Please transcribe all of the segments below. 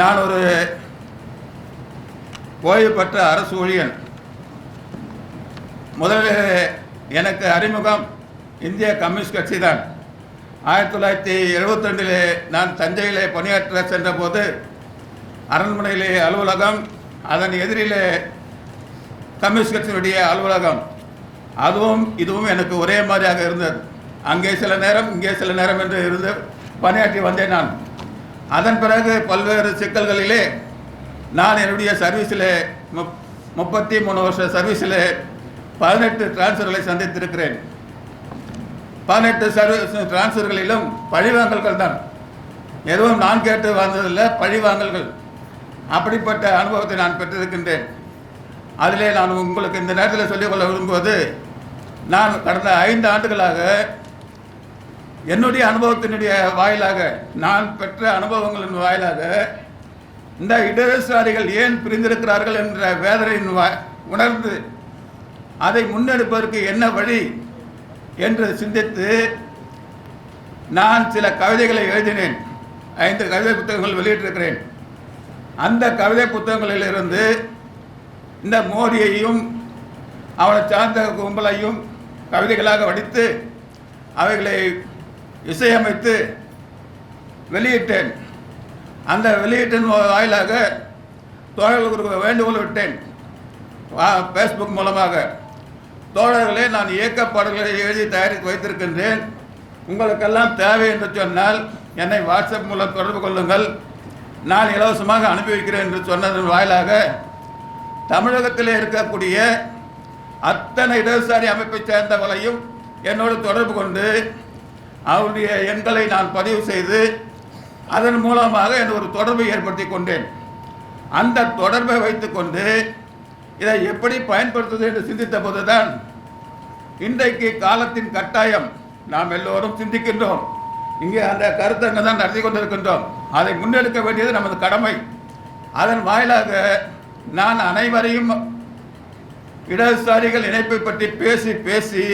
நான் ஒரு ஓய்வு பெற்ற அரசு ஊழியன். முதலில் எனக்கு அறிமுகம் இந்திய கம்யூனிஸ்ட் கட்சி தான் ஆயிரத்தி தொள்ளாயிரத்தி எழுபத்தி ரெண்டிலே நான் தஞ்சையிலே பணியாற்ற சென்றபோது அரண்மனையிலே அலுவலகம் அதன் எதிரிலே கம்யூனிஸ்ட் கட்சியினுடைய அலுவலகம். அதுவும் இதுவும் எனக்கு ஒரே மாதிரியாக இருந்தது. அங்கே சில நேரம் இங்கே சில நேரம் என்று இருந்து பணியாற்றி வந்தேன் நான். அதன் பிறகு பல்வேறு சிக்கல்களிலே நான் என்னுடைய சர்வீஸிலே முப் முப்பத்தி மூணு வருஷ சர்வீஸிலே பதினெட்டு டிரான்ஸ்ஃபர்களை சந்தித்திருக்கிறேன். பதினெட்டு சர்வீஸ் டிரான்ஸ்ஃபர்களிலும் பழிவாங்கல்கள் தான். எதுவும் நான் கேட்டு வந்ததில்லை பழிவாங்கல்கள். அப்படிப்பட்ட அனுபவத்தை நான் பெற்றிருக்கின்றேன். அதிலே நான் உங்களுக்கு இந்த நேரத்தில் சொல்லிக்கொள்ள விரும்புவது நான் கடந்த ஐந்து ஆண்டுகளாக என்னுடைய அனுபவத்தினுடைய வாயிலாக நான் பெற்ற அனுபவங்களின் வாயிலாக இந்த இடதுசாரிகள் ஏன் பிரிந்திருக்கிறார்கள் என்ற வேதனையின் உணர்ந்து அதை முன்னெடுப்பதற்கு என்ன வழி என்று சிந்தித்து நான் சில கவிதைகளை எழுதினேன். ஐந்து கவிதை புத்தகங்கள் வெளியிட்டிருக்கிறேன். அந்த கவிதை புத்தகங்களிலிருந்து இந்த மோடியையும் அவனை சார்ந்த கும்பலையும் கவிதைகளாக வடித்து அவைகளை இசையமைத்து வெளியிட்டேன். அந்த வெளியீட்டின் வாயிலாக தோழர்களுக்கு வேண்டுகோள் விட்டேன். வா- ஃபேஸ்புக் மூலமாக. தோழர்களே நான் இயக்கப்பாடல்களை எழுதி தயாரித்து வைத்திருக்கின்றேன். உங்களுக்கெல்லாம் தேவை என்று சொன்னால் என்னை வாட்ஸ்அப் மூலம் தொடர்பு கொள்ளுங்கள். நான் இலவசமாக அனுப்பி வைக்கிறேன் என்று சொன்னதன் வாயிலாக தமிழகத்தில் இருக்கக்கூடிய அத்தனை இடதுசாரி அமைப்பைச் சேர்ந்தவளையும் என்னோடு தொடர்பு கொண்டு அவருடைய எண்களை நான் பதிவு செய்து அதன் மூலமாக என் ஒரு தொடர்பை ஏற்படுத்தி கொண்டேன். அந்த தொடர்பை வைத்துக்கொண்டு இதை எப்படி பயன்படுத்துவது என்று சிந்தித்த போதுதான் இன்றைக்கு காலத்தின் கட்டாயம் நாம் எல்லோரும் சிந்திக்கின்றோம். இங்கே அந்த கருத்தங்க தான் நடத்தி கொண்டிருக்கின்றோம். அதை முன்னெடுக்க வேண்டியது நமது கடமை. அதன் வாயிலாக நான் அனைவரையும் இடதுசாரிகள் இணைப்பை பற்றி பேசி பேசி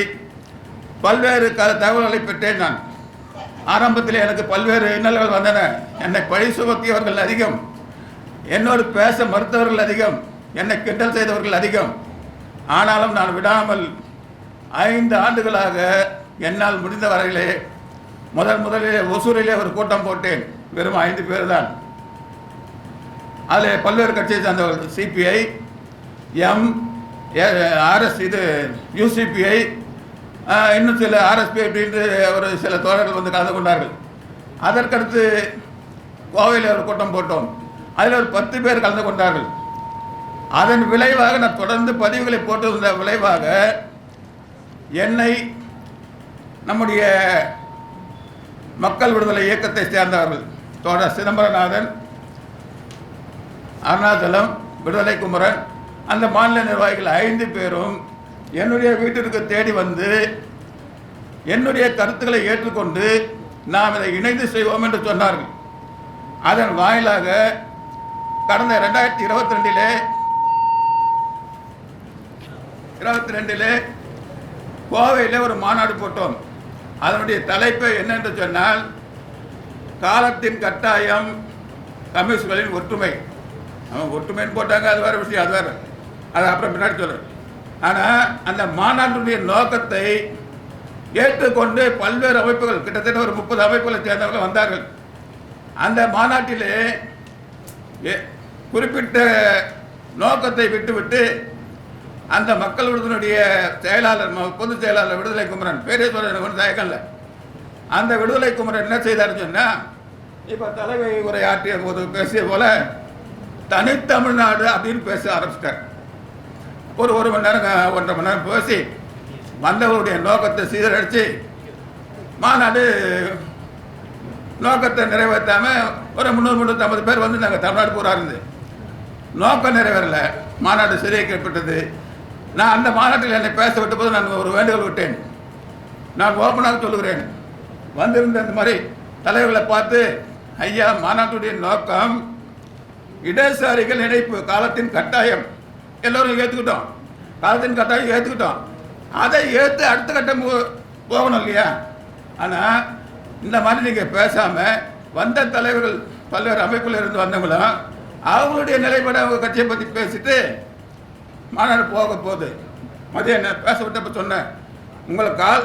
பல்வேறு க தகவல்களை பெற்றேன் நான். ஆரம்பத்தில் எனக்கு பல்வேறு இன்னல்கள் வந்தன. என்னை பழி சுமத்தியவர்கள் அதிகம். என்னோடு பேச மறுத்தவர்கள் அதிகம். என்னை கிண்டல் செய்தவர்கள் அதிகம். ஆனாலும் நான் விடாமல் ஐந்து ஆண்டுகளாக என்னால் முடிந்த வரையிலே முதல் முதலிலே ஒசூரிலே ஒரு கூட்டம் போட்டேன். வெறும் ஐந்து பேர் தான் அதில் பல்வேறு கட்சியை சார்ந்தவர்கள். சிபிஐ எம் ஆர்எஸ் இது யூசிபிஐ இன்னும் சில ஆர்எஸ்பி அப்படின்ட்டு ஒரு சில தோழர்கள் வந்து கலந்து கொண்டார்கள். அதற்கடுத்து கோவையில் ஒரு கூட்டம் போட்டோம். அதில் ஒரு பத்து பேர் கலந்து கொண்டார்கள். அதன் விளைவாக நான் தொடர்ந்து பதிவுகளை போட்டிருந்த விளைவாக என்னை நம்முடைய மக்கள் விடுதலை இயக்கத்தை சேர்ந்தவர்கள் தோழர் சிதம்பரநாதன் அருணாச்சலம் விடுதலை குமரன் அந்த மாநில நிர்வாகிகள் ஐந்து பேரும் என்னுடைய வீட்டிற்கு தேடி வந்து என்னுடைய கருத்துக்களை ஏற்றுக்கொண்டு நாம் இதை இணைந்து செய்வோம் என்று சொன்னார்கள். அதன் வாயிலாக கடந்த ரெண்டாயிரத்தி இருபத்தி ரெண்டிலே இருபத்தி ரெண்டிலே கோவையில் ஒரு மாநாடு போட்டோம். அதனுடைய தலைப்பு என்னென்று சொன்னால் காலத்தின் கட்டாயம் கம்யூனிஸ்டுகளின் ஒற்றுமை. அவன் ஒற்றுமைன்னு போட்டாங்க அது வேறு விஷயம் அது வேறு. அது அப்புறம் பின்னாடி சொல்கிறேன் ஆனால் அந்த மாநாட்டினுடைய நோக்கத்தை ஏற்றுக்கொண்டு பல்வேறு அமைப்புகள் கிட்டத்தட்ட ஒரு முப்பது அமைப்புகளை சேர்ந்தவர்கள் வந்தார்கள். அந்த மாநாட்டிலே குறிப்பிட்ட நோக்கத்தை விட்டுவிட்டு அந்த மக்கள் விடுதலுடைய செயலாளர் ம- பொதுச் செயலாளர் விடுதலை குமரன் பேரே சொல்ல தயக்கம் இல்லை. அந்த விடுதலை குமரன் என்ன செய்தாருன்னு சொன்னால் இப்போ தலைமை உரையாற்றிய போது பேசிய போல தனித்தமிழ்நாடு அப்படின்னு பேச ஆரம்பிச்சிட்டார். ஒரு ஒரு மணி நேரம் ஒன்றரை மணி நேரம் பேசி வந்தவருடைய நோக்கத்தை சீரழித்து மாநாடு நோக்கத்தை நிறைவேற்றாம ஒரு முந்நூறு முந்நூற்றம்பது பேர் வந்து நாங்கள் தமிழ்நாடு பூரா இருந்து. நோக்கம் நிறைவேறல மாநாடு சிறைக்கப்பட்டது நான் அந்த மாநாட்டில் என்னை பேச விட்ட போது நான் ஒரு வேண்டுகோள் விட்டேன். நான் ஓப்பனாக சொல்லுகிறேன். வந்திருந்த இந்த மாதிரி தலைவர்களை பார்த்து ஐயா மாநாட்டுடைய நோக்கம் இடதுசாரிகள் இணைப்பு காலத்தின் கட்டாயம். எல்லோரும் ஏற்றுக்கிட்டோம் காலத்தின் கட்டாயம் ஏற்றுக்கிட்டோம் அதை ஏற்று அடுத்த கட்டம் போ- போகணும் இல்லையா? ஆனால் இந்த மாதிரி நீங்கள் பேசாமல் வந்த தலைவர்கள் பல்வேறு அமைப்பில் இருந்து வந்தவங்களும் அவங்களுடைய நிலைப்பாடு அவங்க கட்சியை பற்றி பேசிட்டு மாநாடு போக போகுது மதியம் என்ன பேச விட்டப்ப சொன்னேன். உங்களை கால்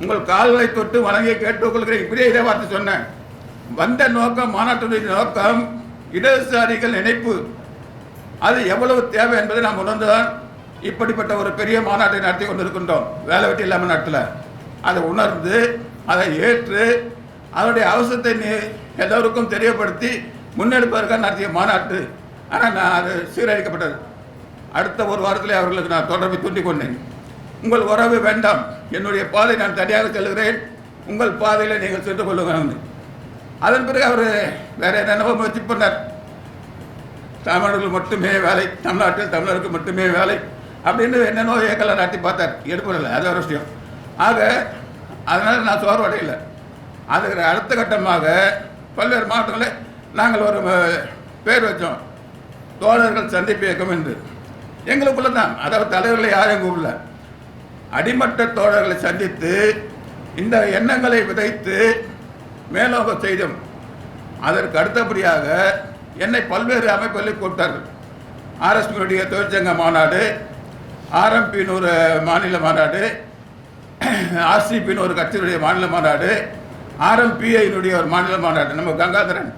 உங்கள் கால்களை தொட்டு வணங்கி கேட்டுக்கொள்கிறேன் இப்படியே இதே வார்த்தை சொன்னேன். வந்த நோக்கம் மாநாட்டுடைய நோக்கம் இடதுசாரிகள் இணைப்பு அது எவ்வளவு தேவை என்பதை நாம் உணர்ந்துதான் இப்படிப்பட்ட ஒரு பெரிய மாநாட்டை நடத்தி கொண்டிருக்கின்றோம். வேலை வெட்டி இல்லாமல் நாட்டில் அதை உணர்ந்து அதை ஏற்று அதனுடைய அவசரத்தை நீ- எல்லோருக்கும் தெரியப்படுத்தி முன்னெடுப்பதற்காக நடத்திய மாநாட்டு. ஆனால் நான் அது சீரழிக்கப்பட்டது. அடுத்த ஒரு வாரத்திலே அவர்களுக்கு நான் தொடர்பை தூண்டிக் கொண்டேன். உங்கள் உறவு வேண்டாம். என்னுடைய பாதை நான் தனியாக செல்கிறேன். உங்கள் பாதையில் நீங்கள் சென்று கொள்ளுங்கள். அதன் பிறகு அவர் வேற என்னென்னவோ முயற்சி பண்ணார். தமிழர்களுக்கு மட்டுமே வேலை தமிழ்நாட்டில் தமிழருக்கு மட்டுமே வேலை அப்படின்னு என்னென்னோ ஏக்கலை நாட்டி பார்த்தார். எடுப்பதில்லை அது ஒரு விஷயம். ஆக அதனால் நான் சோர்வடையலை அதுக்கு அடுத்த கட்டமாக பல்வேறு மாவட்டங்களில் நாங்கள் ஒரு பேர் வச்சோம். தோழர்கள் சந்திப்பு இயக்கம் என்று. எங்களுக்குள்ள தான். அதாவது தலைவர்களை யாரையும் கூப்பிடல அடிமட்ட தோழர்களை சந்தித்து இந்த எண்ணங்களை விதைத்து மேலோக செய்தோம். அதற்கு அடுத்தபடியாக என்னை பல்வேறு அமைப்புகளில் கூப்பிட்டார்கள். ஆர்எஸ்பியுடைய தொழிற்சங்க மாநாடு ஆர்எம்பின்னு ஒரு மாநில மாநாடு ஆர்சிபின்னு ஒரு கட்சியினுடைய மாநில மாநாடு ஆர்எம்பிஐனுடைய ஒரு மாநில மாநாடு நம்ம கங்காதரன்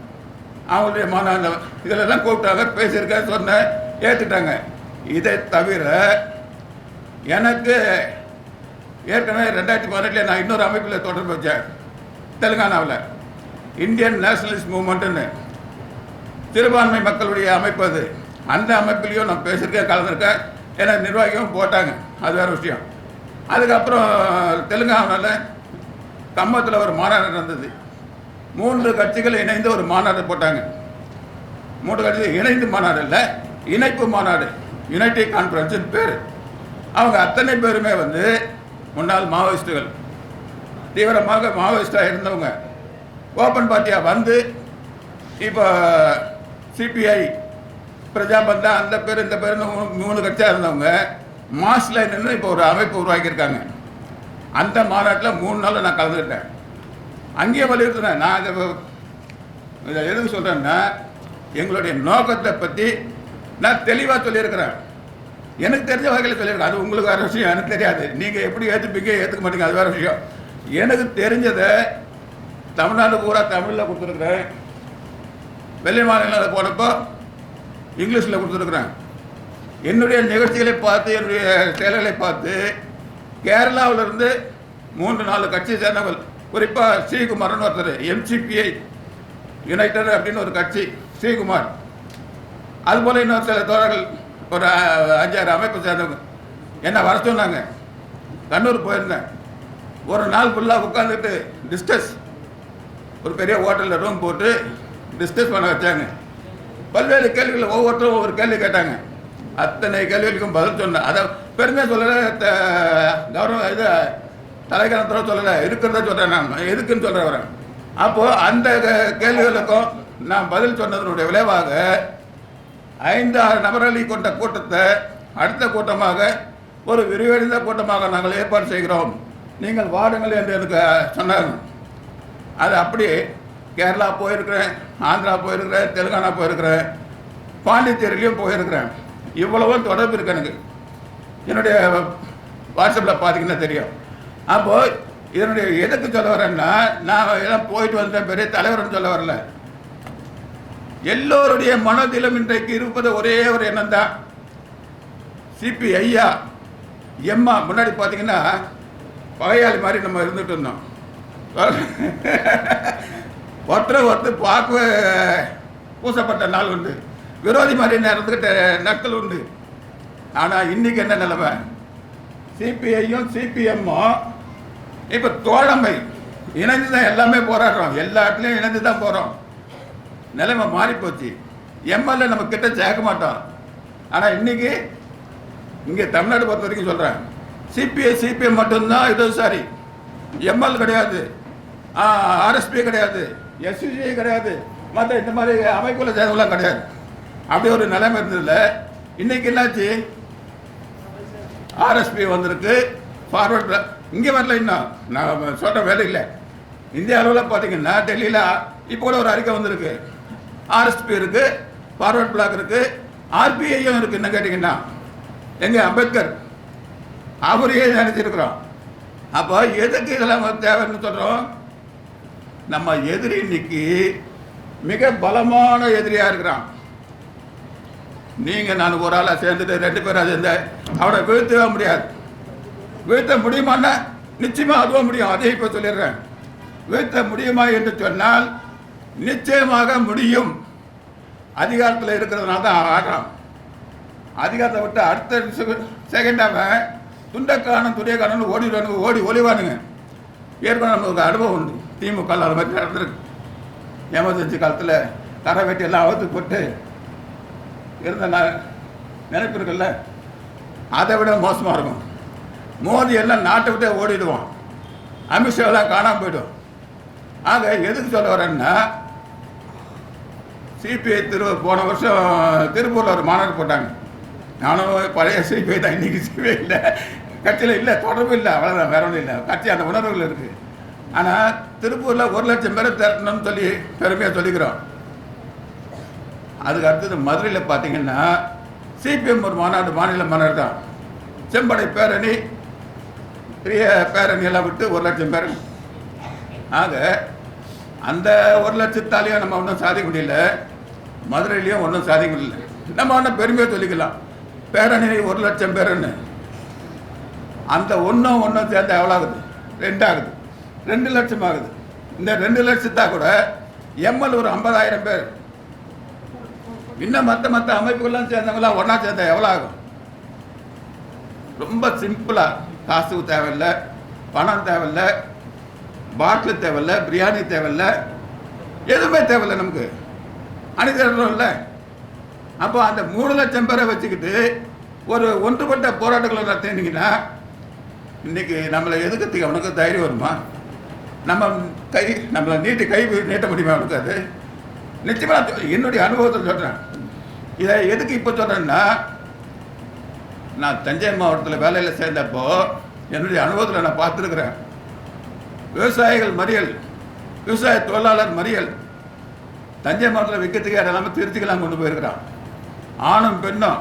அவங்களுடைய மாநாடு இதிலெல்லாம் கூப்பிட்டாங்க பேசியிருக்கேன் சொன்னேன் ஏற்றுட்டாங்க இதை தவிர எனக்கு ஏற்கனவே ரெண்டாயிரத்தி பதினெட்டில் நான் இன்னொரு அமைப்பில் தொடர்பு வச்சேன் தெலுங்கானாவில். இந்தியன் நேஷனலிஸ்ட் மூமெண்ட்டுன்னு சிறுபான்மை மக்களுடைய அமைப்பு அது. அந்த அமைப்பிலையும் நான் பேசியிருக்கேன் கலந்துருக்கேன். ஏன்னா நிர்வாகியும் போட்டாங்க. அது வேறு விஷயம். அதுக்கப்புறம் தெலுங்கானாவில் கம்பத்தில் ஒரு மாநாடு நடந்தது. மூன்று கட்சிகள் இணைந்து ஒரு மாநாடு போட்டாங்க. மூன்று கட்சிகள் இணைந்து மாநாடு இல்லை இணைப்பு மாநாடு. யுனைடெட் கான்ஃபரன்ஸ் பேர். அவங்க அத்தனை பேருமே வந்து முன்னாள் மாவோயிஸ்டுகள். தீவிரமாக மாவோயிஸ்டாக இருந்தவங்க. ஓப்பன் பார்ட்டியாக வந்து இப்போ சிபிஐ பிரஜாபந்தா அந்த பேர் இந்த பேர் மூணு கட்சியாக இருந்தவங்க மாஸில் நின்று இப்போ ஒரு அமைப்பு உருவாக்கியிருக்காங்க. அந்த மாநாட்டில் மூணு நாள் நான் கலந்துக்கிட்டேன். அங்கேயே வலியுறுத்தினேன். நான் இதை இதை எதுக்கு சொல்கிறேன்னா எங்களுடைய நோக்கத்தை பற்றி நான் தெளிவாக சொல்லியிருக்கிறேன். எனக்கு தெரிஞ்ச வகையில் சொல்லியிருக்கேன் அது உங்களுக்கு வேறு விஷயம். எனக்கு தெரியாது. நீங்கள் எப்படி ஏற்றுப்பீங்க ஏற்றுக்க மாட்டீங்க அது வேறு விஷயம். எனக்கு தெரிஞ்சதை தமிழ்நாடு பூரா தமிழில் கொடுத்துருக்குறேன். வெளி மாநிலங்களில் போனப்போ இங்கிலீஷில் கொடுத்துருக்குறேன். என்னுடைய நிகழ்ச்சிகளை பார்த்து என்னுடைய செயல்களை பார்த்து கேரளாவிலிருந்து மூன்று நாலு கட்சியை சேர்ந்தவர்கள் குறிப்பாக ஸ்ரீகுமார்னு ஒருத்தர் எம்சிபிஐ யுனைடெட் அப்படின்னு ஒரு கட்சி ஸ்ரீகுமார். அதுபோல் இன்னொரு சில தோழர்கள் ஒரு அஞ்சாறு அமைப்பு சேர்ந்தவங்க. என்ன வர சொன்னாங்க? கண்ணூர் போயிருந்தேன். ஒரு நாள் ஃபுல்லாக உட்காந்துட்டு டிஸ்கஸ் ஒரு பெரிய ஹோட்டலில் ரூம் போட்டு டிஸ்கஸ் பண்ண வச்சாங்க. பல்வேறு கேள்விகள் ஒவ்வொருத்தரும் ஒவ்வொரு கேள்வி கேட்டாங்க. அத்தனை கேள்விகளுக்கும் பதில் சொன்னேன் அதை பெருமையாக சொல்லலை த- கௌரவ இது தலைக்கணத்தோட சொல்லலை இருக்கிறத சொல்கிறேன் நான் எதுக்குன்னு சொல்கிறேன் வரேன் அப்போது அந்த கேள்விகளுக்கும் நான் பதில் சொன்னதனுடைய விளைவாக ஐந்து ஆறு நபர்களை கொண்ட கூட்டத்தை அடுத்த கூட்டமாக ஒரு விரிவடைந்த கூட்டமாக நாங்கள் ஏற்பாடு செய்கிறோம். நீங்கள் வாடுங்கள் என்று எனக்கு சொன்னாங்க அது அப்படி கேரளா போயிருக்கிறேன் ஆந்திரா போயிருக்கிறேன் தெலுங்கானா போயிருக்கிறேன் பாண்டிச்சேரியிலையும் போயிருக்கிறேன். இவ்வளவும் தொடர்பு இருக்கு எனக்கு. என்னுடைய வாட்ஸ்அப்பில் பார்த்தீங்கன்னா தெரியும். அப்போது இதனுடைய எதுக்கு சொல்ல வரேன்னா நான் எல்லாம் போயிட்டு வந்தேன் பெரிய தலைவர்னு சொல்ல வரல. எல்லோருடைய மனதிலும் இன்றைக்கு இருப்பது ஒரே ஒரு எண்ணம் தான் சிபி ஐயா எம்மா முன்னாடி பார்த்தீங்கன்னா பகையாளி மாதிரி நம்ம இருந்துட்டு இருந்தோம். ஒற்றை ஒருத்தர் பார்க்க பூசப்பட்ட நாள் உண்டு. விரோதி மாதிரி நடந்துக்கிட்ட நாட்கள் உண்டு. ஆனால் இன்றைக்கி என்ன நிலைமை? சிபிஐயும் சிபிஎம்மும் இப்போ தோழமை இணைந்து தான் எல்லாமே போராடுறோம். எல்லா இடத்துலையும் இணைந்து தான் போகிறோம் நிலைமை மாறிப்போச்சு. எம்எல்ஏ நம்ம கிட்ட சேர்க்க மாட்டோம். ஆனால் இன்னைக்கு இங்கே தமிழ்நாடு பொறுத்த வரைக்கும் சொல்கிறேன் சிபிஐ சிபிஎம் மட்டும்தான் இடதுசாரி எம்எல் கிடையாது. ஆர்எஸ்பி கிடையாது. எஸ்யூசிஐ கிடையாது. மற்ற இந்த மாதிரி அமைப்புல சேர்ந்தவெல்லாம் கிடையாது. அப்படி ஒரு நிலைமை இருந்ததில்ல இன்னைக்கு என்னாச்சு? ஆர்எஸ்பி வந்திருக்கு. ஃபார்வர்ட் இங்கே வரல இன்னும். நான் சொல்கிற வேலை இல்லை. இந்திய அளவில் பார்த்தீங்கன்னா டெல்லியில் இப்போ கூட ஒரு அறிக்கை வந்திருக்கு. ஆர்எஸ்பி இருக்குது ஃபார்வர்ட் பிளாக் இருக்குது ஆர்பிஐயும் இருக்குது என்ன கேட்டிங்கன்னா எங்கள் அம்பேத்கர் அவரையே நினைச்சிருக்கிறோம். அப்போ எதுக்கு இதெல்லாம் தேவைன்னு சொல்கிறோம் நம்ம எதிரி இன்னைக்கு மிக பலமான எதிரியாக இருக்கிறான். நீங்கள் நான் ஒரு ஆளாக சேர்ந்துட்டு ரெண்டு பேரும் சேர்ந்த அவனை வீழ்த்தவே முடியாது. வீழ்த்த முடியுமான்னா நிச்சயமாக அதுவும் முடியும். அதையும் இப்போ சொல்லிடுறேன். வீழ்த்த முடியுமா என்று சொன்னால் நிச்சயமாக முடியும். அதிகாரத்தில் இருக்கிறதுனால தான் ஆடுறான் அதிகாரத்தை விட்டு அடுத்த செகண்ட் அவன் துண்டக்காரன் துரியக்காரன் ஓடிடுவானுங்க. ஓடி ஒளிவானுங்க. ஏற்கனவே நமக்கு அனுபவம் உண்டு. திமுக அது மாதிரி நடந்திருக்கு எமர்ஜென்சி காலத்தில் கரை வெட்டி எல்லாம் அவுத்து போட்டு இருந்த நினைப்பு இருக்குல்ல அதை விட மோசமாக இருக்கும். மோதி எல்லாம் நாட்டை விட்டே ஓடிடுவான். அமித்ஷாலாம் காணாமல் போயிடும். ஆக எதுக்கு சொல்ல வரேன்னா சிபிஐ திரு போன வருஷம் திருப்பூரில் ஒரு மாநாடு போட்டாங்க. நானும் பழைய சிபிஐ தான். இன்றைக்கி சிபிஐ இல்லை. கட்சியில் இல்லை தொடர்பு இல்லை. அவ்வளோதான் வேற ஒன்றும் இல்லை. கட்சி அந்த உணர்வுகள் இருக்குது ஆனால் திருப்பூரில் ஒரு லட்சம் பேரை திரட்டணும்னு சொல்லி பெருமையாக சொல்லிக்கிறோம். அதுக்கு அடுத்தது மதுரையில் பார்த்தீங்கன்னா சிபிஎம் ஒரு மாநாடு மாநில மாநாடு தான். செம்படை பேரணி பெரிய பேரணி எல்லாம் விட்டு ஒரு லட்சம் பேர். ஆக அந்த ஒரு லட்சத்தாலேயும் நம்ம ஒன்றும் சாதிக்க முடியல. மதுரையிலையும் ஒன்றும் சாதிக்க முடியல. நம்ம ஒன்றும் பெருமையாக சொல்லிக்கலாம். பேரணி ஒரு லட்சம் பேருன்னு. அந்த ஒன்றும் ஒன்றும் சேர்ந்து எவ்வளோ ஆகுது? ரெண்டாகுது. ரெண்டு லட்சம் ஆகுது. இந்த ரெண்டு லட்சத்தா கூட எம்எல் ஒரு ஐம்பதாயிரம் பேர். இன்னும் மற்ற மற்ற அமைப்புகள்லாம் சேர்ந்தவங்களாம் ஒன்றா சேர்ந்தா எவ்வளோ ஆகும்? ரொம்ப சிம்பிளா காசு தேவையில்லை பணம் தேவையில்லை பாட்டில் தேவையில்லை பிரியாணி தேவையில்லை எதுவுமே தேவையில்லை நமக்கு. அணிதிரளம்ல அப்போ அந்த மூணு லட்சம் பேரை வச்சுக்கிட்டு ஒரு ஒன்றுபட்ட போராட்டங்களை நடத்தினீங்கன்னா இன்னைக்கு நம்மளை எதுக்கிறதுக்கு அவனுக்கு தைரியம் வருமா? நம்ம கை நம்மளை நீட்டி கை நீட்ட முடியுமா அவனுக்கு அது? நிச்சயமாக என்னுடைய அனுபவத்தில் சொல்கிறேன் இதை எதுக்கு இப்போ சொல்கிறேன்னா நான் தஞ்சை மாவட்டத்தில் வேலையில் சேர்ந்தப்போ என்னுடைய அனுபவத்தில் நான் பார்த்துருக்குறேன். விவசாயிகள் மறியல் விவசாய தொழிலாளர் மறியல் தஞ்சை மாவட்டத்தில் விற்கிறதுக்கு இடம் இல்லாமல் கொண்டு போயிருக்கிறான். ஆணும் பெண்ணும்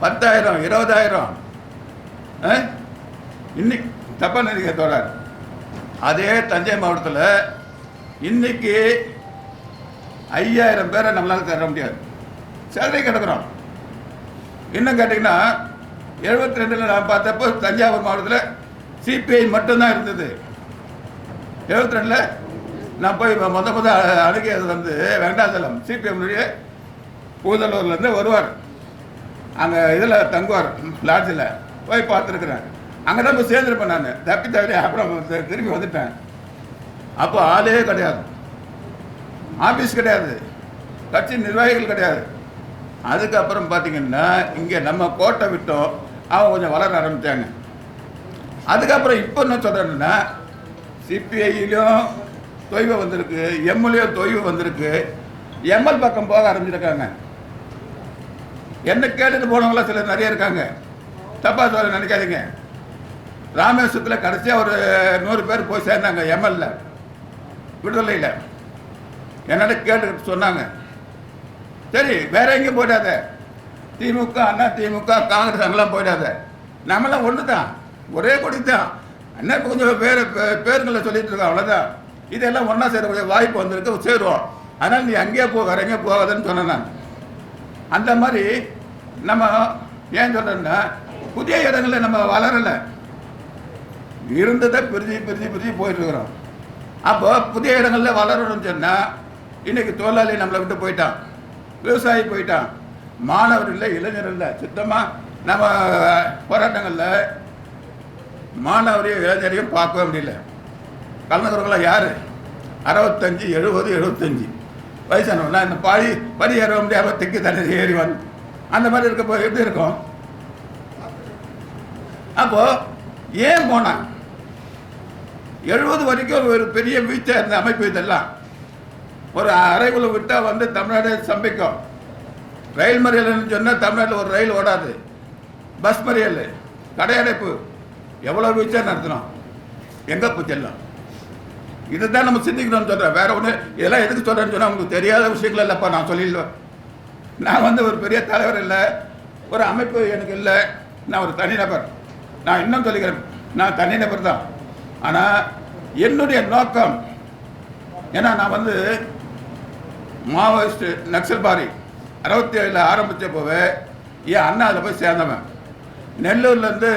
பத்தாயிரம் இருபதாயிரம் ஆ? இன்னைக்கு தப்பா நினைக்க தோழர். அதே தஞ்சை மாவட்டத்தில் இன்னைக்கு ஐயாயிரம் பேரை நம்மளால் தர முடியாது. சேலரி கிடக்குறோம். இன்னும் கேட்டிங்கன்னா எழுபத்தி ரெண்டில் நான் பார்த்தப்போ தஞ்சாவூர் மாவட்டத்தில் சிபிஐ மட்டும்தான் இருந்தது. எழுபத்தி ரெண்டில் நான் போய் முத முத அணுகியது வந்து வெங்கடாச்சலம் சிபிஎம்னுடைய பூதலூர்லேருந்து வருவார் அங்கே இதில் தங்குவார் லாட்ஜில் போய் பார்த்துருக்குறேன் அங்கே தான் போய் சேர்ந்துருப்பேன் நான். தப்பி தவிர அப்புறம் திரும்பி வந்துட்டேன். அப்போ ஆளே கிடையாது. ஆஃபீஸ் கிடையாது. கட்சி நிர்வாகிகள் கிடையாது. அதுக்கப்புறம் பார்த்தீங்கன்னா இங்கே நம்ம கோட்டை விட்டோம். அவங்க கொஞ்சம் வளர ஆரம்பித்தாங்க அதுக்கப்புறம் இப்போ என்ன சொல்கிறேன்னா சிபிஐயிலும் தொய்வு வந்திருக்கு எம்எல்ஏ தொய்வு வந்திருக்கு. எம்எல் பக்கம் போக ஆரம்பிச்சிருக்காங்க. என்ன கேட்டுட்டு போனவங்களாம் சிலர் நிறைய இருக்காங்க. தப்பா சொல்ல நினைக்காதீங்க. ராமேஸ்வரத்தில் கடைசியாக ஒரு நூறு பேர் போய் சேர்ந்தாங்க எம்எல்ஏ. விடுதலையில். என்னோட கேட்டு சொன்னாங்க. சரி வேற எங்கேயும் போயிடாத. திமுக அண்ணா திமுக காங்கிரஸ் அங்கெல்லாம் போயிடாத. நம்மளாம் ஒன்று தான் ஒரே கொடி தான் அண்ணா கொஞ்சம் பேர் பே- பேருங்களை சொல்லிட்டு இருக்கோம் அவ்வளோதான் இதெல்லாம் ஒன்றா சேரக்கூடிய வாய்ப்பு வந்திருக்கு சேருவோம். அதனால் நீ அங்கேயே போ வேற எங்கேயும் போகாதன்னு சொன்னேன் நான். அந்த மாதிரி நம்ம ஏன் சொல்கிறேன்னா புதிய இடங்களில் நம்ம வளரலை. இருந்ததை பிரிஞ்சு பிரிஞ்சு பிரிஞ்சு போயிட்டு இருக்கிறோம் அப்போ புதிய இடங்களில் வளரணும்னு சொன்னால் இன்னைக்கு தொழிலாளி நம்மளை விட்டு போயிட்டான். விவசாயி போயிட்டான். மாணவர் இல்லை இளைஞர் இல்லை. சுத்தமாக நம்ம போராட்டங்களில் மாணவரையும் இளைஞரையும் பார்க்கவே முடியல. கலந்துக்கிறவங்களாம் யார்? அறுபத்தஞ்சு எழுபது எழுபத்தஞ்சி. வயசானவனா இந்த பாடி படி ஏற முடியாமல் திக்கி தண்ணி ஏறி வந்து அந்த மாதிரி இருக்க எப்படி இருக்கும்? அப்போது ஏன் போனான்? எழுபது வரைக்கும் ஒரு பெரிய வீழ்ச்சி இருந்த அமைப்பு இதெல்லாம். ஒரு அரைக்குள்ள விட்டா வந்து தமிழ்நாடு சம்பிக்கும். ரயில் மறியல்னு சொன்னால் தமிழ்நாட்டில் ஒரு ரயில் ஓடாது. பஸ் மறியல் கடையடைப்பு எவ்வளோ வீழ்ச்சியாக நடத்தினோம் எங்கே போய் செல்லும் இதுதான் நம்ம சிந்திக்கணும்னு சொல்கிறேன் வேற ஒன்று இதெல்லாம் எதுக்கு சொல்கிறேன்னு சொன்னால் உங்களுக்கு தெரியாத விஷயங்கள் இல்லைப்பா நான் சொல்லிடுவேன். நான் வந்து ஒரு பெரிய தலைவர் இல்லை. ஒரு அமைப்பு எனக்கு இல்லை. நான் ஒரு தனிநபர். நான் இன்னும் சொல்லிக்கிறேன். நான் தனிநபர் தான். ஆனால் என்னுடைய நோக்கம் ஏன்னா நான் வந்து மாவோயிஸ்ட் நக்சல்பாரி அறுபத்தி ஏழில் ஆரம்பித்த போவே என் அண்ணா அதில் போய் சேர்ந்தவன். நெல்லூர்லேருந்து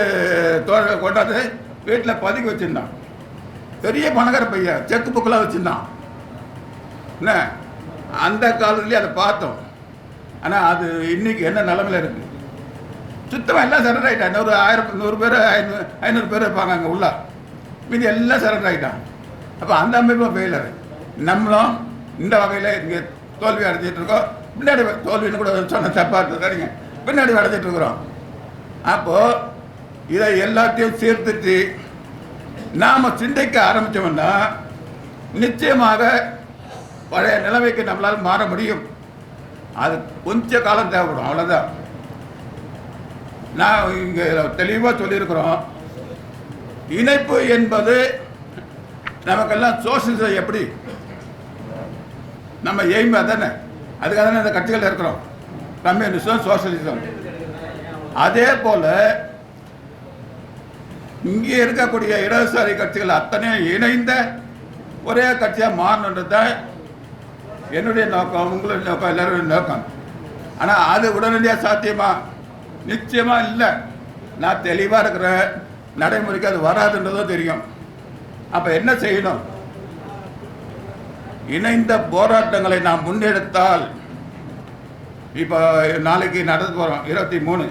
தோழர்களை கொண்டாந்து வீட்டில் பதுக்கி வச்சுருந்தான். பெரிய பணக்கார பையன் செக்கு புக்கெலாம் வச்சுருந்தான். என்ன? அந்த காலத்துலேயே அதை பார்த்தோம். ஆனால் அது இன்னைக்கு என்ன நிலமையில இருக்குது சுத்தமாக எல்லாம் சரண்டாயிட்டேன் ஆகிட்டான் நூறு ஆயிரம் நூறு பேர் ஐநூறு ஐநூறு பேர் இருப்பாங்க அங்கே உள்ளே. மீதி எல்லாம் சரண்டர் ஆகிட்டான் அப்போ அந்த அமைப்பும் ஃபெயிலர் நம்மளும் இந்த வகையில் இங்கே தோல்வி அடைஞ்சிட்டு இருக்கோம். பின்னாடி தோல்வின்னு கூட சொன்ன தப்பாக இருந்தது பின்னாடி அடைஞ்சிட்டு இருக்கிறோம். அப்போது இதை எல்லாத்தையும் சேர்த்துட்டு நாம் சிந்திக்க ஆரம்பித்தோம்னா நிச்சயமாக பழைய நிலைமைக்கு நம்மளால் மாற முடியும். அது கொஞ்ச காலம் தேவைப்படும். அவ்வளோதான் நான் இங்கே தெளிவாக சொல்லியிருக்கிறோம். இணைப்பு என்பது நமக்கெல்லாம் சோசியலிசம் எப்படி? நம்ம எய்ம் அதானே? அதுக்காக தானே இந்த கட்சிகள் இருக்கிறோம். Communism socialism. அதே போல இங்கே இருக்கக்கூடிய இடதுசாரி கட்சிகள் அத்தனையும் இணைந்த ஒரே கட்சியாக மாறணுன்றத என்னுடைய நோக்கம் உங்களுடைய நோக்கம் எல்லாருடைய நோக்கம். ஆனால் அது உடனடியாக சாத்தியமா? நிச்சயமாக இல்லை. நான் தெளிவாக இருக்கிறேன். நடைமுறைக்கு அது வராதுன்றதும் தெரியும். அப்போ என்ன செய்யணும்? இணைந்த போராட்டங்களை நாம் முன்னெடுத்தால் இப்போ நாளைக்கு நடந்து போகிறோம் இருபத்தி மூணு.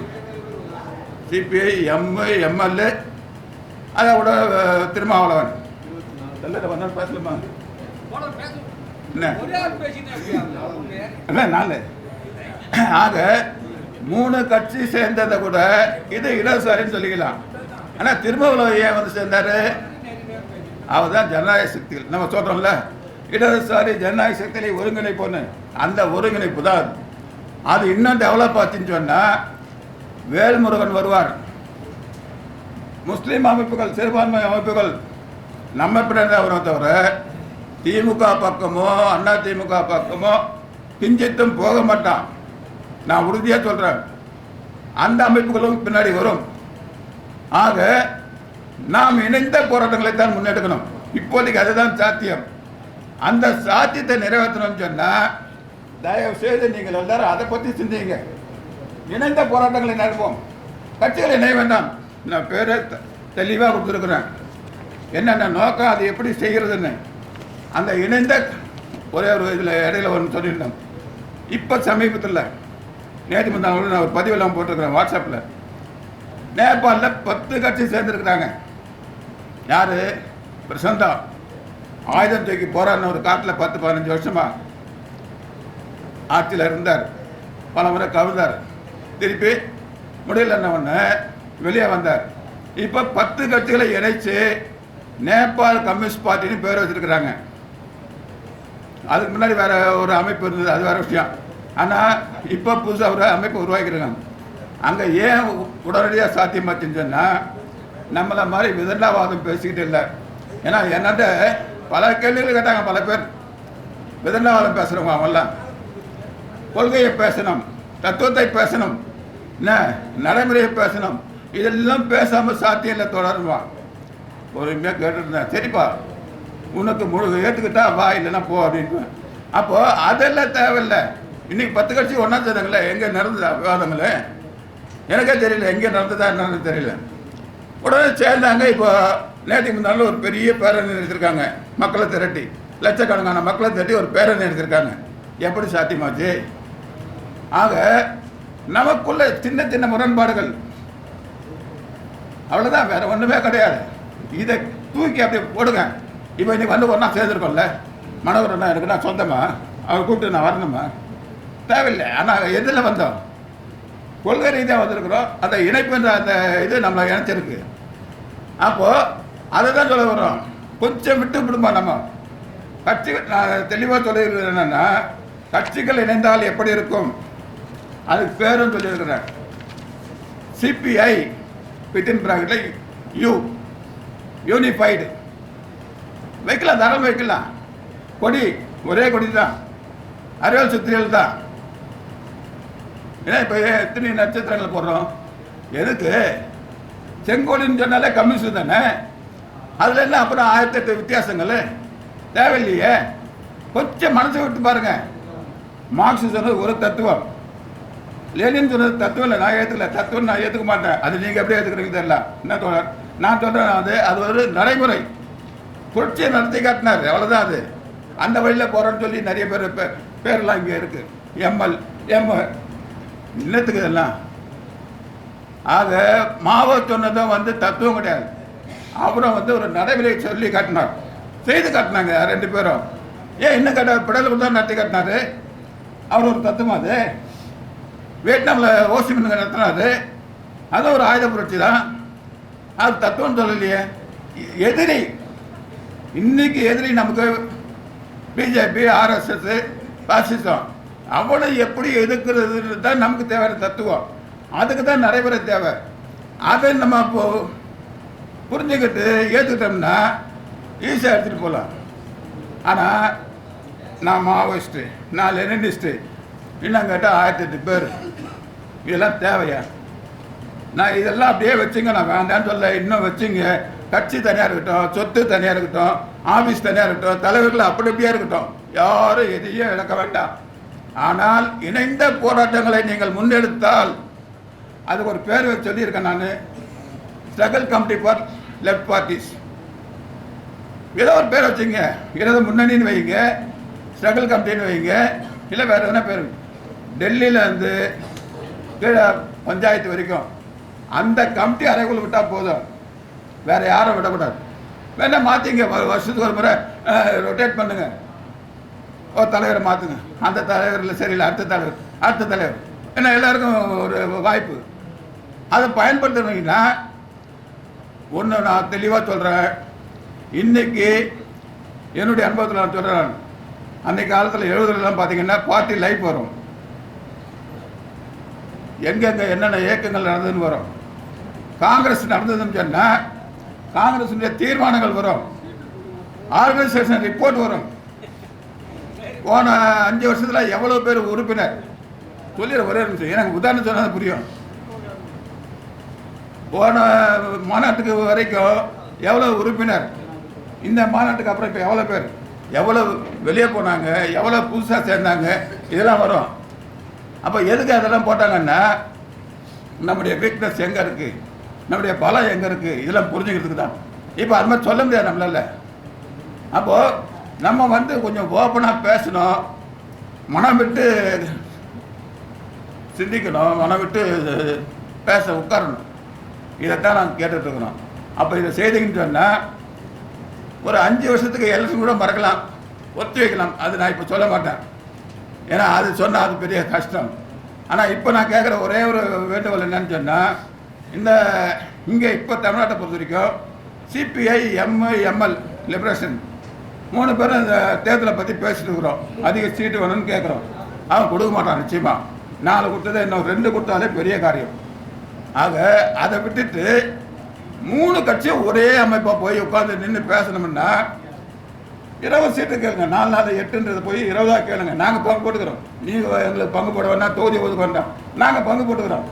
சிபிஐ எம்மு எம்எல்ஏ அதை விட திருமாவளவன். பேசலாமா? என்ன? நாலு? ஆக மூணு கட்சி சேர்ந்ததை கூட இது இடதுசாரின்னு சொல்லிக்கலாம். ஆனால் திருமாவளவன் ஏன் வந்து சேர்ந்தாரு. அவர் தான் ஜனநாயக சக்திகள். நம்ம சொல்கிறோம்ல இடதுசாரி ஜனநாயக சக்திகளை ஒருங்கிணைப்போன்னு. அந்த ஒருங்கிணைப்பு தான் அது. இன்னும் டெவலப் ஆச்சுன்னு சொன்னால் வேல்முருகன் வருவார். முஸ்லீம் அமைப்புகள் சிறுபான்மை அமைப்புகள் நம்ம பின்னாடி வரும் தவிர திமுக பக்கமோ அண்ணா திமுக பக்கமோ பிஞ்சித்தும் போக மாட்டான். நான் உறுதியாக சொல்கிறேன் அந்த அமைப்புகளும் பின்னாடி வரும். ஆக நாம் இணைந்த போராட்டங்களை தான் முன்னெடுக்கணும். இப்போதைக்கு அதுதான் சாத்தியம். அந்த சாத்தியத்தை நிறைவேற்றணும்னு சொன்னால் தயவு செய்து நீங்கள் எல்லாரும் அதை பற்றி சிந்திங்க. இணைந்த போராட்டங்களை நடப்போம். கட்சிகளை இணைய வேண்டாம். நான் பேரை தெளிவாக கொடுத்துருக்குறேன். என்னென்ன நோக்கம் அது எப்படி செய்கிறதுன்னு அந்த இணைந்த ஒரே ஒரு இதில் இடையில ஒன்று சொல்லியிருந்தோம் இப்போ சமீபத்தில் நேற்று முந்தாங்க நான் ஒரு பதிவெல்லாம் போட்டிருக்கிறேன் வாட்ஸ்அப்பில் நேபாளில் பத்து கட்சி சேர்ந்துருக்குறாங்க. யார்? பிரசந்தா. ஆயுதம் தூக்கி போராடின ஒரு காட்டில் பத்து பதினஞ்சு வருஷமா ஆட்சியில் இருந்தார். பல முறை கவிழ்ந்தார். திருப்பி முடியலன்ன ஒன்று வெளியே வந்தார். இப்போ பத்து கட்சிகளை இணைச்சு நேபாள் கம்யூனிஸ்ட் பார்ட்டின்னு பேர் வச்சிருக்கிறாங்க. அதுக்கு முன்னாடி வேறு ஒரு அமைப்பு இருந்தது அது வேற விஷயம். ஆனால் இப்போ புதுசாக ஒரு அமைப்பு உருவாக்கியிருக்காங்க. அங்கே ஏன் உடனடியாக சாத்தியமாச்சுன்னு சொன்னால் நம்மளை மாதிரி விதண்டாவாதம் பேசிக்கிட்டு இல்லை. ஏன்னா என்னட்ட பல கேள்விகள் கேட்டாங்க பல பேர். விதண்டாவாதம் பேசுகிறவங்க அவங்கெல்லாம் கொள்கையை பேசணும் தத்துவத்தை பேசணும் என்ன நடைமுறையை பேசணும். இதெல்லாம் பேசாமல் சாத்தியம் இல்லை தொடருவான். பொறுமையாக கேட்டுருந்தேன். சரிப்பா உனக்கு முழு ஏற்றுக்கிட்டா வா இல்லைன்னா போ அப்படின்னு. அப்போது அதெல்லாம் தேவையில்லை. இன்னைக்கு பத்து கட்சி ஒன்றா சேர்ந்தாங்களே எங்கே நடந்ததா விவாதங்களே? எனக்கே தெரியல எங்கே நடந்ததா என்னன்னு தெரியல. உடனே சேர்ந்தாங்க இப்போ நேற்றுக்கு முன்னாலும் ஒரு பெரிய பேரணி எடுத்திருக்காங்க மக்களை திரட்டி. லட்சக்கணக்கான மக்களை திரட்டி ஒரு பேரணி எடுத்திருக்காங்க. எப்படி சாத்தியமாச்சு? ஆக நமக்குள்ள சின்ன சின்ன முரண்பாடுகள். அவ்வளோதான் வேற ஒன்றுமே கிடையாது. இதை தூக்கி அப்படியே போடுங்க. இப்போ இன்னைக்கு வந்து ஒன்றா சேர்ந்துருக்கோம்ல. மனோகர் அண்ணா இருக்குன்னா சொந்தமா? அவர் கூப்பிட்டு நான் வரணுமா? தேவையில்லை. ஆனால் எதில் வந்தோம். கொள்கை ரீதியாக வந்திருக்கிறோம். அந்த இணைப்புன்ற அந்த இது நம்மளை இணைச்சிருக்கு. அப்போது அதை தான் சொல்ல வர்றோம். கொஞ்சம் விட்டு விடுமா நம்ம? கட்சிகள் நான் தெளிவாக சொல்லியிருக்கிறது என்னென்னா கட்சிகள் இணைந்தால் எப்படி இருக்கும்? அதுக்கு பேரும் சொல்லியிருக்கிறேன். சிபிஐ வித்தின் பிராக்கெட்டில் யூ யூனிஃபைடு வைக்கலாம் தரம் வைக்கலாம். கொடி ஒரே கொடி தான் அறிவியல் சுத்திரியல் தான். ஏன்னா இப்போ எத்தனை நட்சத்திரங்கள் போடுறோம்? எதுக்கு? செங்கோலின்னு சொன்னாலே கம்யூனிஸ்ட் தானே? அதில் என்ன அப்புறம் ஆயிரத்தி எட்டு வித்தியாசங்கள்? தேவையில்லையே. கொஞ்சம் மனசை விட்டு பாருங்க. மார்க்ஸ் சொன்னது ஒரு தத்துவம். லேனின் சொன்னது தத்துவம் இல்லை நான் ஏற்றுக்கல தத்துவம் நான் ஏற்றுக்க மாட்டேன். அது நீங்கள் எப்படி ஏற்றுக்கிறீங்க தெரியல. என்ன தோழர்? நான் சொல்கிறேன் அது. அது ஒரு நடைமுறை. புரட்சியை நடத்தி காட்டினார். அவ்வளோதான் அது. அந்த வழியில் போகிறோன்னு சொல்லி நிறைய பேர் பேர்லாம் இங்கே இருக்குது எம்எல் எம் இல்லத்துக்கு இதெல்லாம். ஆக மாவோ சொன்னதும் வந்து தத்துவம் கிடையாது. அப்புறம் வந்து ஒரு நடைமுறை சொல்லி காட்டினார். செய்து காட்டினாங்க ரெண்டு பேரும். ஏன் இன்னும் கேட்ட பிடலுக்கு தான் நடத்தி காட்டினாரு? அவர் ஒரு தத்துவம் அது. வியட்நாமில் ஓசிமின் நடத்தினாரு. அது ஒரு ஆயுத புரட்சி தான். அது தத்துவம் சொல்லலையே. எதிரி. இன்னைக்கு எதிரி நமக்கு பிஜேபி ஆர்எஸ்எஸ் பாசிசம். அவனை எப்படி எதிர்க்கிறது தான் நமக்கு தேவையான தத்துவம். அதுக்கு தான் நடைமுறை தேவை. அதை நம்ம இப்போ புரிஞ்சுக்கிட்டு ஏற்றுக்கிட்டோம்னா ஈஸியாக எடுத்துகிட்டு போகலாம். ஆனால் நான் மாவோயிஸ்ட்டு நான் லெனினிஸ்ட்டு. இன்னும் கேட்டால் ஆயிரத்தி எட்டு பேர். இதெல்லாம் தேவையா? நான் இதெல்லாம் அப்படியே வச்சுங்க நான் வேண்டாம்னு சொல்ல. இன்னும் வச்சுங்க. கட்சி தனியாக இருக்கட்டும் சொத்து தனியாக இருக்கட்டும் ஆஃபீஸ் தனியாக இருக்கட்டும் தலைவர்கள் அப்படி அப்படியே இருக்கட்டும். யாரும் எதையும் இழக்க வேண்டாம். ஆனால் இணைந்த போராட்டங்களை நீங்கள் முன்னெடுத்தால் அதுக்கு ஒரு பேர் வச்சு சொல்லியிருக்கேன் நான். Struggle committee for left parties ஏதோ ஒரு பேர் வச்சுங்க. இடது முன்னணின்னு வைங்க. ஸ்ட்ரகிள் கமிட்டின்னு வைங்க. இல்லை வேறு எதனா பேர். டெல்லியில் இருந்து கீழே பஞ்சாயத்து வரைக்கும் அந்த கமிட்டி அறைக்குள்ள விட்டால் போதும். வேறு யாரும் விடக்கூடாது. வேணா மாற்றிங்க வருஷத்துக்கு ஒரு முறை ரொட்டேட் பண்ணுங்கள் ஒரு தலைவரை மாற்றுங்க அந்த தலைவரில் சரியில்லை அடுத்த தலைவர். அடுத்த தலைவர். ஏன்னா எல்லாருக்கும் ஒரு வாய்ப்பு. அதை பயன்படுத்தணுங்கன்னா ஒன்று நான் தெளிவாக சொல்கிறேன் இன்னைக்கு என்னுடைய அனுபவத்தில் நான் சொல்கிறேன் அன்னைக்கு காலத்தில் எழுபதுலலாம் பார்த்தீங்கன்னா பார்ட்டி லைஃப் வரும். எங்கெங்கே என்னென்ன இயக்கங்கள் நடந்ததுன்னு வரும். காங்கிரஸ் நடந்ததுன்னு சொன்னால் காங்கிரஸுடைய தீர்மானங்கள் வரும். ஆர்கனைசேஷன் ரிப்போர்ட் வரும். போன அஞ்சு வருஷத்துல எவ்வளவு பேர் உறுப்பினர்? சொல்லிடுற ஒரே நிமிஷம். எனக்கு உதாரணம் சொன்னால் புரியும். போன மாநாட்டுக்கு வரைக்கும் எவ்வளவு உறுப்பினர்? இந்த மாநாட்டுக்கு அப்புறம் இப்போ எவ்வளோ பேர்? எவ்வளவு வெளியே போனாங்க? எவ்வளோ புதுசாக சேர்ந்தாங்க? இதெல்லாம் வரும். அப்போ எதுக்கு அதெல்லாம் போட்டாங்கன்னா நம்முடைய வீக்னஸ் எங்கே இருக்குது நம்முடைய பலம் எங்கே இருக்குது இதெல்லாம் புரிஞ்சுக்கிறதுக்கு தான். இப்போ அது மாதிரி சொல்ல முடியாது நம்மளால. அப்போது நம்ம வந்து கொஞ்சம் ஓப்பனாக பேசணும். மனம் விட்டு சிந்திக்கணும். மனம் விட்டு பேச உட்காரணும். இதைத்தான் நாங்கள் கேட்டுட்ருக்குறோம் அப்போ இதை செய்திங்கன்னு சொன்னால் ஒரு அஞ்சு வருஷத்துக்கு எல்லாம் கூட மறக்கலாம். ஒத்து வைக்கலாம். அது நான் இப்போ சொல்ல மாட்டேன். ஏன்னா அது சொன்னால் அது பெரிய கஷ்டம். ஆனால் இப்போ நான் கேட்குற ஒரே ஒரு வேண்டுகோள் என்னன்னு சொன்னால் இந்த இங்கே இப்போ தமிழ்நாட்டை பொறுத்த வரைக்கும் சிபிஐ எம்ஐ எம்எல் லிபரேஷன் மூணு பேரும் இந்த தேர்தலை பற்றி பேசிட்டு இருக்கிறோம். அதிக சீட்டு வேணும்னு கேட்குறோம் அவன் கொடுக்க மாட்டான் நிச்சயமாக நாலு கொடுத்ததே இன்னும் ரெண்டு கொடுத்தாலே பெரிய காரியம். ஆக அதை விட்டுட்டு மூணு கட்சியும் ஒரே அமைப்பாக போய் உட்காந்து நின்று பேசணும்னா இருபது சீட்டு கேளுங்க. நாலு நாலு எட்டுன்றது போய் இருபதா கேளுங்க. நாங்கள் பங்கு போட்டுக்கிறோம். நீங்கள் எங்களுக்கு பங்கு போட வேண்டாம் தொகுதி ஒதுக்க வேண்டாம். நாங்கள் பங்கு போட்டுக்கிறோம்.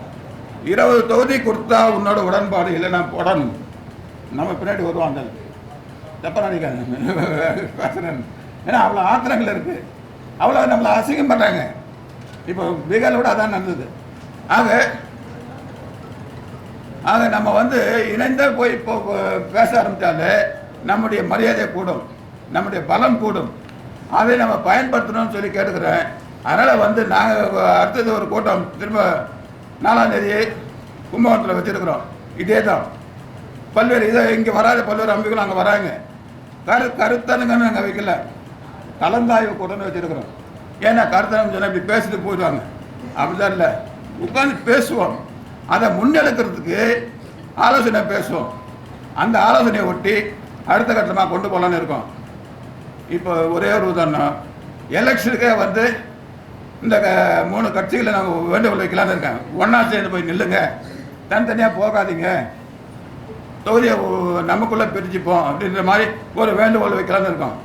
இருபது தொகுதி கொடுத்தா உன்னோட உடன்பாடு இல்லை நான் போடணும். நம்ம பின்னாடி வருவாங்க. தப்பா நினைக்காது பேசுகிறேன் ஏன்னா அவ்வளோ ஆத்திரங்கள் இருக்குது அவ்வளோ நம்மளை அசிங்கம் பண்ணுறாங்க இப்போ பீகாரில் கூட அதான் நடந்தது. ஆக ஆக நம்ம வந்து இணைந்தே போய் இப்போ பேச ஆரம்பித்தாலே நம்முடைய மரியாதை கூடும். நம்முடைய பலம் கூடும். அதை நம்ம பயன்படுத்தணும்னு சொல்லி கேட்டுக்கிறேன். அதனால் வந்து நாங்கள் அடுத்தது ஒரு கூட்டம் திரும்ப நாலாம் தேதி கும்பகோணத்தில் வச்சுருக்குறோம். இதே தான் பல்வேறு இதை இங்கே வராத பல்வேறு அமைப்புகள் அங்கே வராங்க. கரு கருத்தனுங்கன்னு நாங்கள் வைக்கல. கலந்தாய்வு கூட்டம்னு வச்சுருக்குறோம். ஏன்னா கருத்தனம் சொன்னால் இப்படி பேசிட்டு போயிடுவாங்க. அப்படிதான் இல்லை. உட்காந்து பேசுவோம். அதை முன்னெடுக்கிறதுக்கு ஆலோசனை பேசுவோம். அந்த ஆலோசனையை ஒட்டி அடுத்த கட்டமாக கொண்டு போகலான்னு இருக்கோம். இப்போ ஒரே ஒரு உதாரணம். எலெக்ஷனுக்கே வந்து இந்த க- மூணு கட்சிகளை நாங்கள் வேண்டுகோள் வைக்கலான்னு இருக்கேன். ஒன்றா சேர்ந்து போய் நில்லுங்க. தனித்தனியாக போகாதீங்க. தொகுதியை நமக்குள்ளே பிரிச்சுப்போம் அப்படின்ற மாதிரி ஒரு வேண்டுகோள் வைக்கலாம்னு இருக்கோம்.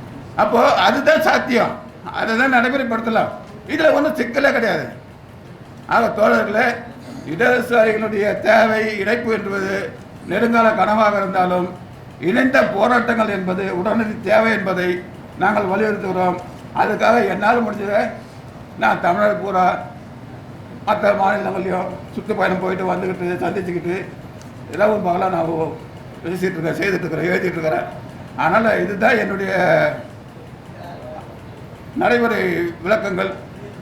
அப்போது அதுதான் சாத்தியம். அதை தான் நடைமுறைப்படுத்தலாம் இதில் ஒன்றும் சிக்கலே கிடையாது. ஆக தோழர்களே இடதுசாரிகளுடைய தேவை இணைப்பு என்பது நெடுங்கால கனவாக இருந்தாலும் இணைந்த போராட்டங்கள் என்பது உடனடி தேவை என்பதை நாங்கள் வலியுறுத்துகிறோம் அதுக்காக என்னால் முடிஞ்சதை நான் தமிழர் பூரா மற்ற மாநிலங்களையும் சுற்றுப்பயணம் போயிட்டு வந்துக்கிட்டு சந்திச்சுக்கிட்டு இரவு பகலாக நான் ஓ- பேசிட்டு செய்துட்டு இருக்கிறேன் எழுதிட்டு இருக்கிறேன் அதனால் இதுதான் என்னுடைய நடைமுறை விளக்கங்கள்.